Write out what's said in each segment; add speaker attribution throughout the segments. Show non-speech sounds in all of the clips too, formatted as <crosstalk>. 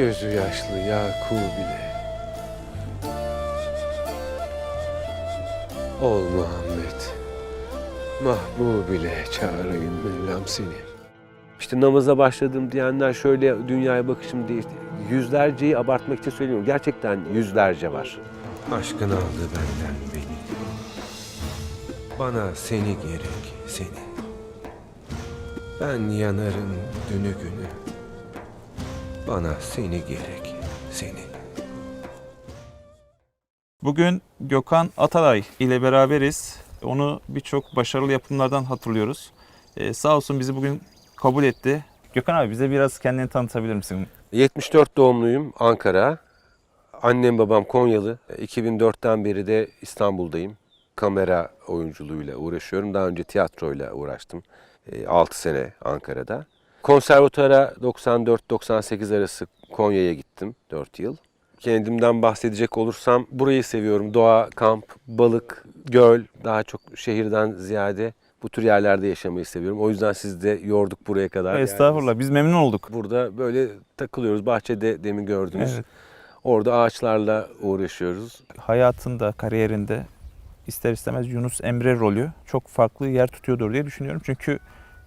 Speaker 1: Gözü yaşlı Yakup bile. Ol Muhammed. Mahbub ile çağırayım Mevlam seni. İşte namaza başladım diyenler şöyle dünyaya bakışım değişti. Yüzlerceyi abartmak için söylüyorum. Gerçekten yüzlerce var. Aşkın aldı benden beni. Bana seni gerek, seni. Ben yanarım dünü günü. Bana seni gerek, seni.
Speaker 2: Bugün Gökhan Atalay ile beraberiz. Onu birçok başarılı yapımlardan hatırlıyoruz. Ee, sağ olsun bizi bugün kabul etti. Gökhan abi bize biraz kendini tanıtabilir misin?
Speaker 1: 74 doğumluyum, Ankara. Annem babam Konyalı. 2004'ten beri de İstanbul'dayım. Kamera oyunculuğuyla uğraşıyorum. Daha önce tiyatroyla uğraştım. 6 sene Ankara'da. Konservatuara 94-98 arası Konya'ya gittim 4 yıl. Kendimden bahsedecek olursam burayı seviyorum. Doğa, kamp, balık, göl. Daha çok şehirden ziyade bu tür yerlerde yaşamayı seviyorum. O yüzden siz de yorduk buraya kadar.
Speaker 2: Estağfurullah biz memnun olduk.
Speaker 1: Burada böyle takılıyoruz. Bahçede demin gördünüz.
Speaker 2: Evet.
Speaker 1: Orada ağaçlarla uğraşıyoruz.
Speaker 2: Hayatında, kariyerinde ister istemez Yunus Emre rolü çok farklı yer tutuyordur diye düşünüyorum. Çünkü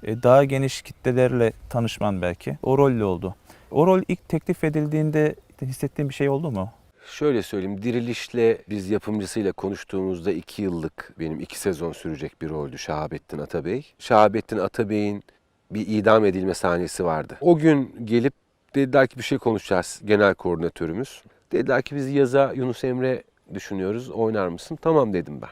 Speaker 2: daha geniş kitlelerle tanışman belki o rolle oldu. O rol ilk teklif edildiğinde hissettiğin bir şey oldu mu?
Speaker 1: Şöyle söyleyeyim, Diriliş'le biz yapımcısıyla konuştuğumuzda iki yıllık benim iki sezon sürecek bir roldü Şahabettin Atabey. Şahabettin Atabey'in bir idam edilme sahnesi vardı. O gün gelip dediler ki bir şey konuşacağız genel koordinatörümüz. Dediler ki biz yaza Yunus Emre düşünüyoruz oynar mısın? Tamam dedim ben.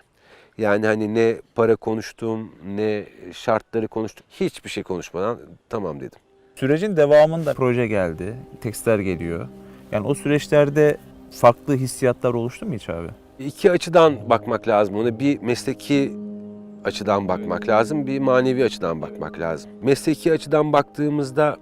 Speaker 1: Yani hani ne para konuştum ne şartları konuştum hiçbir şey konuşmadan tamam dedim.
Speaker 2: Sürecin devamında proje geldi, tekstler geliyor. Yani o süreçlerde farklı hissiyatlar oluştu mu hiç abi?
Speaker 1: İki açıdan bakmak lazım ona. Bir mesleki açıdan bakmak lazım, bir manevi açıdan bakmak lazım. Mesleki açıdan baktığımızda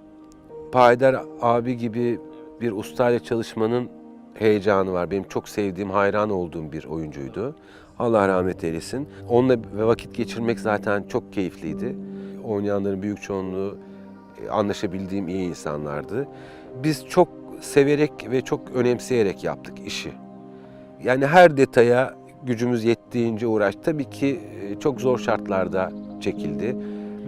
Speaker 1: Payidar abi gibi bir ustayla çalışmanın heyecanı var. Benim çok sevdiğim, hayran olduğum bir oyuncuydu. Allah rahmet eylesin. Onunla vakit geçirmek zaten çok keyifliydi. Oynayanların büyük çoğunluğu e, anlaşabildiğim iyi insanlardı. Biz çok severek ve çok önemseyerek yaptık işi. Yani her detaya gücümüz yettiğince uğraştık. Tabii ki e, çok zor şartlarda çekildi.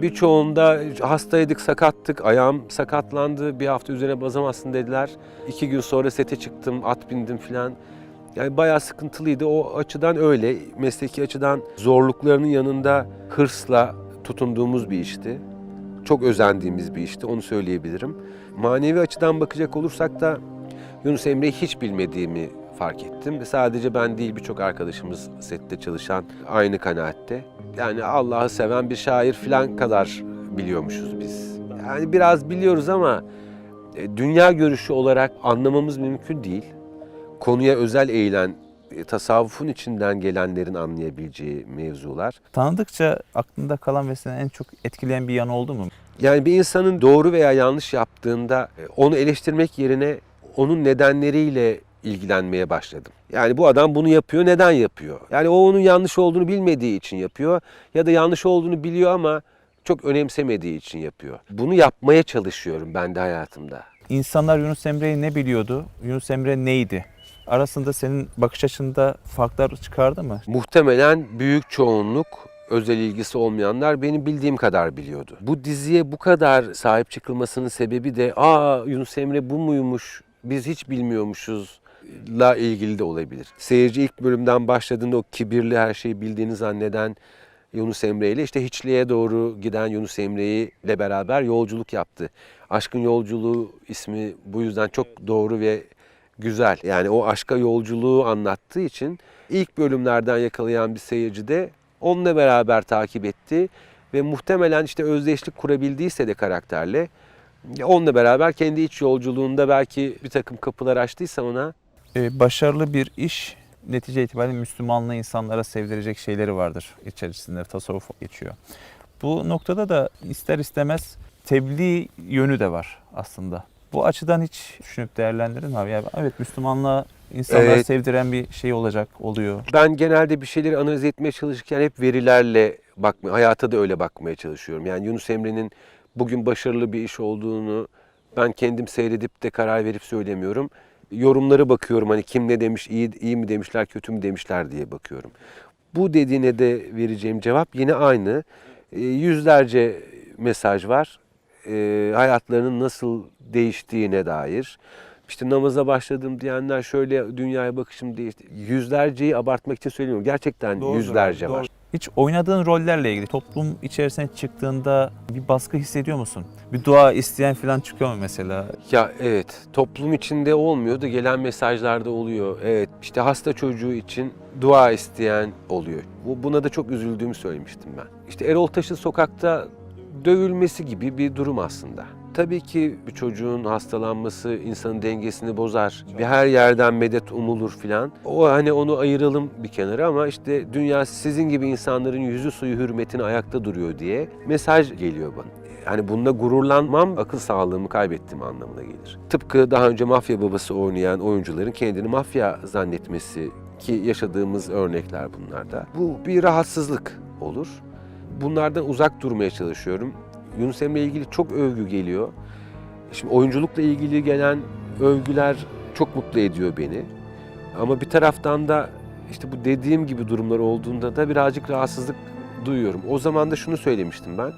Speaker 1: Birçoğunda hastaydık, sakattık, ayağım sakatlandı, bir hafta üzerine bazamazsın dediler. İki gün sonra sete çıktım, at bindim filan. Yani bayağı sıkıntılıydı. O açıdan öyle. Mesleki açıdan zorluklarının yanında hırsla tutunduğumuz bir işti. Çok özendiğimiz bir işti, onu söyleyebilirim. Manevi açıdan bakacak olursak da Yunus Emre'yi hiç bilmediğimi fark ettim. Ve sadece ben değil birçok arkadaşımız sette çalışan aynı kanaatte. Yani Allah'ı seven bir şair falan kadar biliyormuşuz biz. Yani biraz biliyoruz ama e, dünya görüşü olarak anlamamız mümkün değil. Konuya özel eğilen, e, tasavvufun içinden gelenlerin anlayabileceği mevzular.
Speaker 2: Tanıdıkça aklında kalan ve seni en çok etkileyen bir yan oldu mu?
Speaker 1: Yani bir insanın doğru veya yanlış yaptığında e, onu eleştirmek yerine onun nedenleriyle ilgilenmeye başladım. Yani bu adam bunu yapıyor, neden yapıyor? Yani o onun yanlış olduğunu bilmediği için yapıyor ya da yanlış olduğunu biliyor ama çok önemsemediği için yapıyor. Bunu yapmaya çalışıyorum ben de hayatımda.
Speaker 2: İnsanlar Yunus Emre'yi ne biliyordu? Yunus Emre neydi? Arasında senin bakış açında farklar çıkardı mı?
Speaker 1: Muhtemelen büyük çoğunluk özel ilgisi olmayanlar benim bildiğim kadar biliyordu. Bu diziye bu kadar sahip çıkılmasının sebebi de aa Yunus Emre bu muymuş biz hiç bilmiyormuşuz la ilgili de olabilir. Seyirci ilk bölümden başladığında o kibirli her şeyi bildiğini zanneden Yunus Emre ile işte hiçliğe doğru giden Yunus Emre'yi ile beraber yolculuk yaptı. Aşkın Yolculuğu ismi bu yüzden çok doğru ve güzel. Yani o aşka yolculuğu anlattığı için ilk bölümlerden yakalayan bir seyirci de onunla beraber takip etti ve muhtemelen işte özdeşlik kurabildiyse de karakterle onunla beraber kendi iç yolculuğunda belki bir takım kapılar açtıysa ona
Speaker 2: Ee, başarılı bir iş netice itibariyle Müslümanlığı insanlara sevdirecek şeyleri vardır içerisinde tasavvuf geçiyor. Bu noktada da ister istemez tebliğ yönü de var aslında. Bu açıdan hiç düşünüp değerlendirdin mi abi? Yani evet Müslümanlığa insanlara
Speaker 1: Evet.
Speaker 2: sevdiren bir şey olacak, oluyor.
Speaker 1: Ben genelde bir şeyleri analiz etmeye çalışırken hep verilerle bakmaya, hayata da öyle bakmaya çalışıyorum. Yani Yunus Emre'nin bugün başarılı bir iş olduğunu Ben kendim seyredip de karar verip söylemiyorum. Yorumları bakıyorum hani kim ne demiş, iyi, iyi mi demişler, kötü mü demişler diye bakıyorum. Bu dediğine de vereceğim cevap yine aynı. E, yüzlerce mesaj var. E, hayatlarının nasıl değiştiğine dair. İşte namaza başladım diyenler şöyle dünyaya bakışım değişti. Yüzlerceyi abartmak için söylemiyorum. Gerçekten
Speaker 2: Doğrudur
Speaker 1: yüzlerce
Speaker 2: abi,
Speaker 1: var.
Speaker 2: doğru. Hiç oynadığın rollerle ilgili toplum içerisine çıktığında bir baskı hissediyor musun? Bir dua isteyen falan çıkıyor mu mesela?
Speaker 1: Ya evet toplum içinde olmuyor da gelen mesajlarda oluyor. Evet işte hasta çocuğu için dua isteyen oluyor. Bu buna da çok üzüldüğümü söylemiştim ben. İşte Erol Taş'ın sokakta dövülmesi gibi bir durum aslında. Tabii ki bir çocuğun hastalanması insanın dengesini bozar. Bir her yerden medet umulur filan. O hani onu ayıralım bir kenara ama işte dünya sizin gibi insanların yüzü suyu hürmetine ayakta duruyor diye mesaj geliyor bana. Hani bununla gururlanmam akıl sağlığımı kaybettiğim anlamına gelir. Tıpkı daha önce mafya babası oynayan oyuncuların kendini mafya zannetmesi ki yaşadığımız örnekler bunlarda. Bu bir rahatsızlık olur. Bunlardan uzak durmaya çalışıyorum. Yunus Emre ile ilgili çok övgü geliyor. Şimdi oyunculukla ilgili gelen övgüler çok mutlu ediyor beni. Ama bir taraftan da işte bu dediğim gibi durumlar olduğunda da birazcık rahatsızlık duyuyorum. O zaman da şunu söylemiştim ben.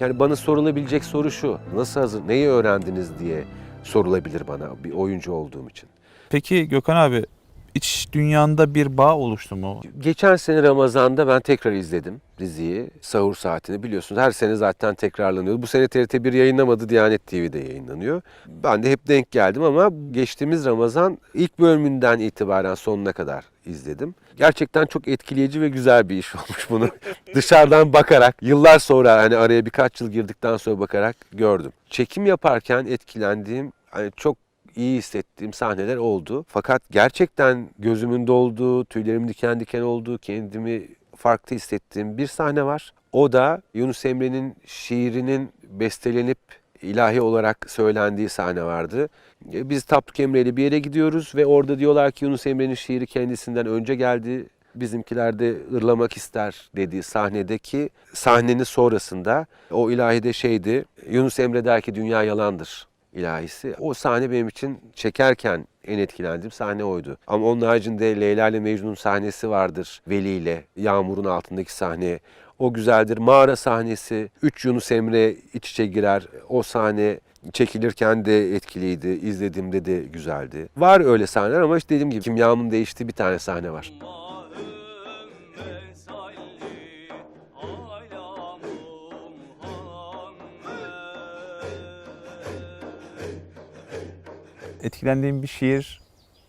Speaker 1: Yani bana sorulabilecek soru şu. Nasıl hazır, neyi öğrendiniz diye sorulabilir bana bir oyuncu olduğum için.
Speaker 2: Peki Gökhan abi iç dünyanda bir bağ oluştu mu?
Speaker 1: Geçen sene Ramazan'da ben tekrar izledim diziyi. Sahur saatini biliyorsunuz. Her sene zaten tekrarlanıyor. Bu sene TRT 1 yayınlamadı. Diyanet TV'de yayınlanıyor. Ben de hep denk geldim ama geçtiğimiz Ramazan ilk bölümünden itibaren sonuna kadar izledim. Gerçekten çok etkileyici ve güzel bir iş <laughs> olmuş bunu. Dışarıdan bakarak, yıllar sonra hani araya birkaç yıl girdikten sonra bakarak gördüm. Çekim yaparken etkilendiğim hani çok iyi hissettiğim sahneler oldu. Fakat gerçekten gözümün dolduğu, tüylerim diken diken olduğu, kendimi farklı hissettiğim bir sahne var. O da Yunus Emre'nin şiirinin bestelenip ilahi olarak söylendiği sahne vardı. E, Biz Tapduk Emre ile bir yere gidiyoruz ve orada diyorlar ki Yunus Emre'nin şiiri kendisinden önce geldi. Bizimkiler de ırlamak ister dediği sahnedeki sahnenin sonrasında o ilahide şeydi. Yunus Emre der ki dünya yalandır ilahisi. O sahne benim için çekerken en etkilendiğim sahne oydu. Ama onun haricinde Leyla ile Mecnun sahnesi vardır. Veli ile Yağmur'un altındaki sahne. O güzeldir. Mağara sahnesi. Üç Yunus Emre iç içe girer. O sahne çekilirken de etkiliydi. İzlediğimde de güzeldi. Var öyle sahneler ama işte dediğim gibi kimyamın değiştiği bir tane sahne var.
Speaker 2: Etkilendiğin bir şiir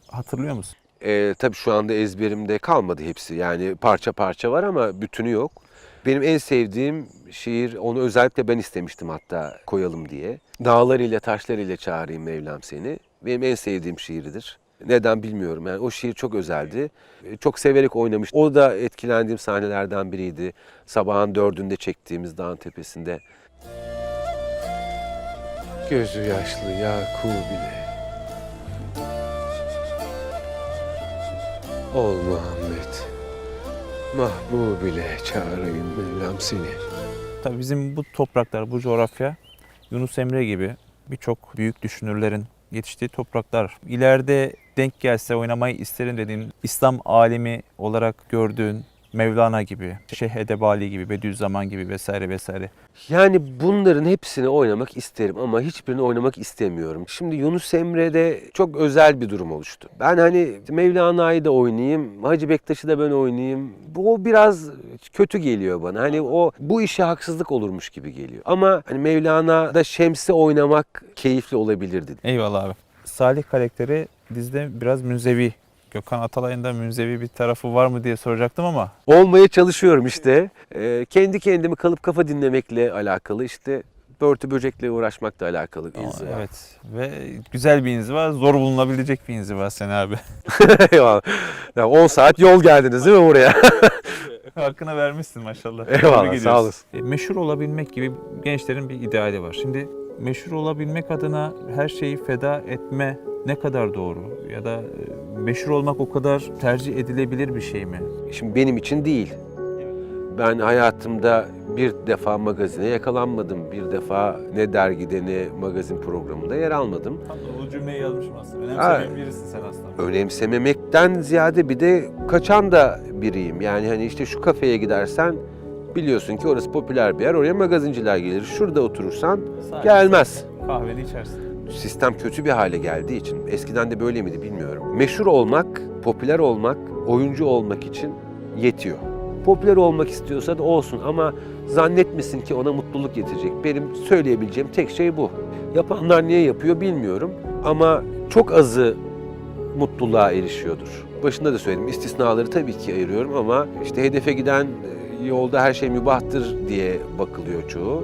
Speaker 2: hatırlıyor musun?
Speaker 1: Ee, tabii şu anda ezberimde kalmadı hepsi. Yani parça parça var ama bütünü yok. Benim en sevdiğim şiir, onu özellikle ben istemiştim hatta koyalım diye. Dağlar ile taşlar ile çağırayım Mevlam seni. Benim en sevdiğim şiiridir. Neden bilmiyorum. Yani o şiir çok özeldi. Ee, Çok severek oynamış. O da etkilendiğim sahnelerden biriydi. Sabahın dördünde çektiğimiz dağın tepesinde. Gözü yaşlı Yakup ile Ol Muhammed. Mahbub ile çağırayım Mevlam seni.
Speaker 2: Tabii bizim bu topraklar, bu coğrafya Yunus Emre gibi birçok büyük düşünürlerin yetiştiği topraklar. İleride denk gelse oynamayı isterim dediğin İslam alemi olarak gördüğün Mevlana gibi, Şeyh Edebali gibi, Bediüzzaman gibi vesaire vesaire.
Speaker 1: Yani bunların hepsini oynamak isterim ama hiçbirini oynamak istemiyorum. Şimdi Yunus Emre'de çok özel bir durum oluştu. Ben hani Mevlana'yı da oynayayım, Hacı Bektaş'ı da ben oynayayım. Bu o biraz kötü geliyor bana. Hani o bu işe haksızlık olurmuş gibi geliyor. Ama hani Mevlana'da Şems'i oynamak keyifli olabilirdi.
Speaker 2: Eyvallah abi. Salih karakteri dizide biraz münzevi. Gökhan Atalay'ın da münzevi bir tarafı var mı diye soracaktım ama
Speaker 1: Olmaya çalışıyorum işte. Ee, kendi kendimi kalıp kafa dinlemekle alakalı işte börtü böcekle uğraşmakla alakalı bir var.
Speaker 2: evet ve güzel bir inzi var, zor bulunabilecek bir inzi var Sen abi. <laughs>
Speaker 1: Eyvallah. Ya 10 saat yol geldiniz değil mi buraya? <laughs>
Speaker 2: Hakkını vermişsin maşallah.
Speaker 1: Eyvallah, sağ olasın.
Speaker 2: E, Meşhur olabilmek gibi gençlerin bir ideali var. Şimdi meşhur olabilmek adına her şeyi feda etme ne kadar doğru? Ya da e, meşhur olmak o kadar tercih edilebilir bir şey mi?
Speaker 1: Şimdi benim için değil. Ben hayatımda bir defa magazine yakalanmadım. Bir defa ne dergide ne magazin programında yer almadım.
Speaker 2: Da bu cümleyi yazmışım aslında. Önemsemeyen birisin sen aslında.
Speaker 1: önemsememekten ziyade bir de kaçan da biriyim. Yani hani işte şu kafeye gidersen biliyorsun ki orası popüler bir yer. Oraya magazinciler gelir. Şurada oturursan
Speaker 2: Sadece
Speaker 1: gelmez.
Speaker 2: Kahveni içersin.
Speaker 1: Sistem kötü bir hale geldiği için eskiden de böyle miydi bilmiyorum. Meşhur olmak, popüler olmak, oyuncu olmak için yetiyor. Popüler olmak istiyorsa da olsun ama zannetmesin ki ona mutluluk getirecek. Benim söyleyebileceğim tek şey bu. Yapanlar niye yapıyor bilmiyorum ama çok azı mutluluğa erişiyordur. Başında da söyledim istisnaları tabii ki ayırıyorum ama işte hedefe giden yolda her şey mübahtır diye bakılıyor çoğu.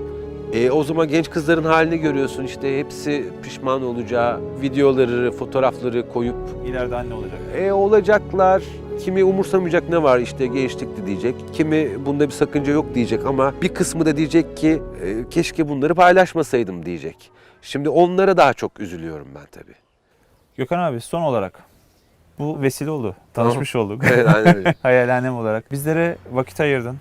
Speaker 1: E, o zaman genç kızların halini görüyorsun işte hepsi pişman olacağı videoları, fotoğrafları koyup
Speaker 2: İleride anne olacak.
Speaker 1: e, olacaklar. Kimi umursamayacak ne var işte gençlikti diyecek. Kimi bunda bir sakınca yok diyecek ama bir kısmı da diyecek ki e, keşke bunları paylaşmasaydım diyecek. Şimdi onlara daha çok üzülüyorum ben tabii.
Speaker 2: Gökhan abi son olarak bu vesile oldu. Tanışmış olduk.
Speaker 1: Evet, aynen öyle. <laughs>
Speaker 2: Hayalhanem olarak. Bizlere vakit ayırdın.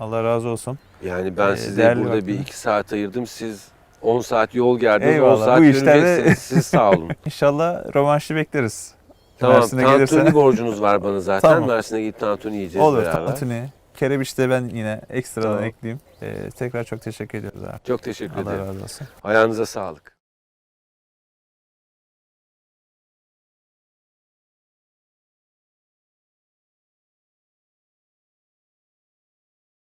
Speaker 2: Allah razı olsun.
Speaker 1: Yani ben
Speaker 2: Ee,
Speaker 1: size burada bir
Speaker 2: vaktiniz.
Speaker 1: iki saat ayırdım. Siz 10 saat yol geldiniz, 10
Speaker 2: Eyvallah,
Speaker 1: saat
Speaker 2: bu işlerde-
Speaker 1: yürüyeceksiniz. Siz sağ <laughs> olun.
Speaker 2: İnşallah rövanşı bekleriz.
Speaker 1: tamam,
Speaker 2: Mersin'e
Speaker 1: tantuni
Speaker 2: gelirse.
Speaker 1: borcunuz var bana zaten.
Speaker 2: Tamam.
Speaker 1: Mersin'e gidip tantuni yiyeceğiz
Speaker 2: Olur
Speaker 1: beraber.
Speaker 2: tantuni. Kerebiç'te ben yine ekstradan
Speaker 1: Tamam.
Speaker 2: ekleyeyim. Ee, tekrar çok teşekkür ediyoruz abi.
Speaker 1: Çok teşekkür
Speaker 2: Allah
Speaker 1: ederim.
Speaker 2: razı olsun.
Speaker 1: Ayağınıza sağlık.